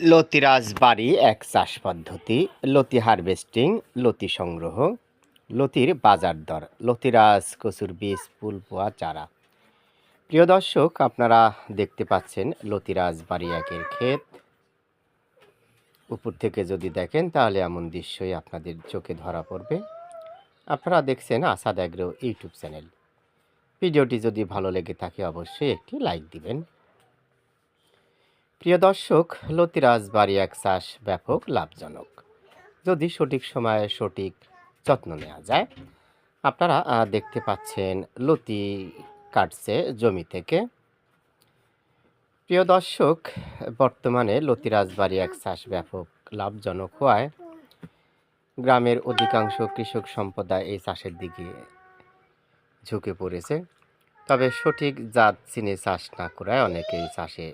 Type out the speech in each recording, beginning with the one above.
লতিরাজ বাড়ি, এক চাষ পদ্ধতি। লতি হারভেস্টিং, লতি সংগ্রহ। লতির বাজার দর। লতিরাজ কচুর বীজ, ফুল, পোয়া, চারা। প্রিয় দর্শক, আপনারা দেখতে পাচ্ছেন লতিরাজ বাড়ি একের ক্ষেত। উপর থেকে যদি দেখেন, তাহলে এমন দৃশ্যই আপনাদের চোখে ধরা পড়বে। আপনারা দেখছেন আসাদ অ্যাগ্রো ইউটিউব চ্যানেল। ভিডিওটি যদি ভালো লেগে থাকে, অবশ্যই একটি লাইক দিবেন। প্রিয় দর্শক, লতিরাজ বাড়ি এক চাষ ব্যাপক লাভজনক। যদি সঠিক সময়ে সঠিক যত্ন নেওয়া যায়, আপনারা দেখতে পাচ্ছেন লতি কাটছে জমি থেকে। প্রিয় দর্শক, বর্তমানে লতিরাজ বাড়ি এক চাষ ব্যাপক লাভজনক হওয়ায় গ্রামের অধিকাংশ কৃষক সম্প্রদায় এই চাষের দিকে ঝুঁকে পড়েছে। তবে সঠিক জাত চিনে চাষ না করায় অনেকে এই চাষে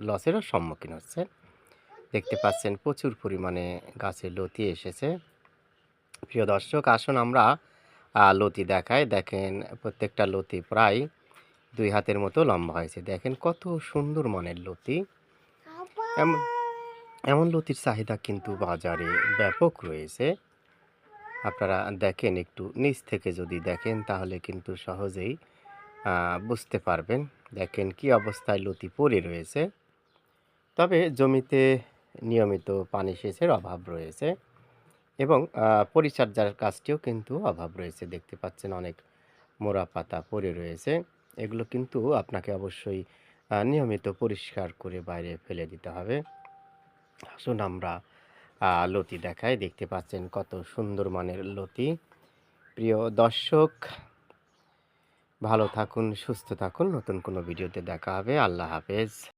লসেরও সম্মুখীন হচ্ছে। দেখতে পাচ্ছেন প্রচুর পরিমাণে গাছে লতি এসেছে। প্রিয় দর্শক, আসুন আমরা লতি দেখাই। দেখেন, প্রত্যেকটা লতি প্রায় দুই হাতের মতো লম্বা হয়েছে। দেখেন কত সুন্দর মানের লতি। এমন এমন লতির চাহিদা কিন্তু বাজারে ব্যাপক রয়েছে। আপনারা দেখেন একটু নিচ থেকে যদি দেখেন, তাহলে কিন্তু সহজেই বুঝতে পারবেন। দেখেন কি অবস্থায় লতি পড়ে রয়েছে। তবে জমিতে নিয়মিত পানি সেচের অভাব রয়েছে এবং পরিচর্যার কাজটিও কিন্তু অভাব রয়েছে। দেখতে পাচ্ছেন অনেক মোড়া পাতা পড়ে রয়েছে। এগুলো কিন্তু আপনাকে অবশ্যই নিয়মিত পরিষ্কার করে বাইরে ফেলে দিতে হবে। আসুন আমরা লতি দেখাই। দেখতে পাচ্ছেন কত সুন্দর মানের লতি। প্রিয় দর্শক, ভালো থাকুন, সুস্থ থাকুন। নতুন কোনো ভিডিওতে দেখা হবে। আল্লাহ হাফেজ।